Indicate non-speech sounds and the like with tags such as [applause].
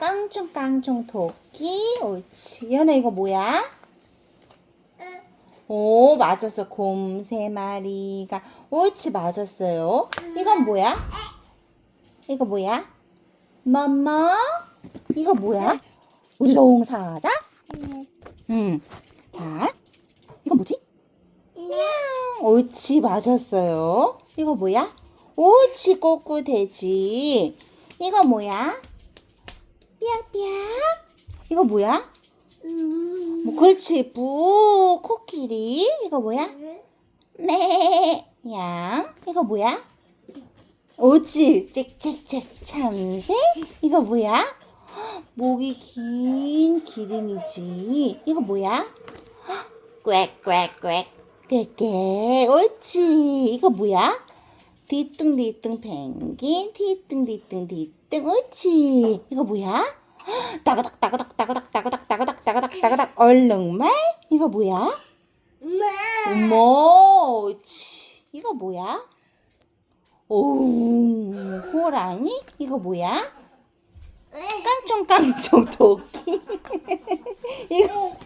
깡충 깡충 토끼. 옳지. 연아 이거 뭐야? 오, 맞았어. 곰 세 마리가. 옳지, 맞았어요. 이건 뭐야? 이거 뭐야? 맘마? 이거 뭐야? 우리롱 사자? 응. 자, 이거 뭐지? 냥. 옳지, 맞았어요. 이거 뭐야? 옳지, 꼬꾸 돼지. 이거 뭐야? 삐약삐약. 이거 뭐야? 뭐, 그렇지, 뿌, 코끼리. 이거 뭐야? 매, 양. 이거 뭐야? 옳지, 짹짹짹, 참새. 이거 뭐야? 헉, 목이 긴 기린이지. 이거 뭐야? 꽥꽥꽥, 꽥꽥. 옳지. 이거 뭐야? 뒤뚱뒤뚱 펭귄, 뒤뚱뒤뚱 뒤뚱. 옳지. 이거 뭐야? [gasps] 헉, 따가닥 따가닥 따가닥 따가닥 따가닥 따가닥 따가닥 얼룩말? 이거 뭐야? 어머, 옳지. 이거 뭐야? 오, 호랑이? 이거 뭐야? 깡총깡총 토끼. [laughs] 이거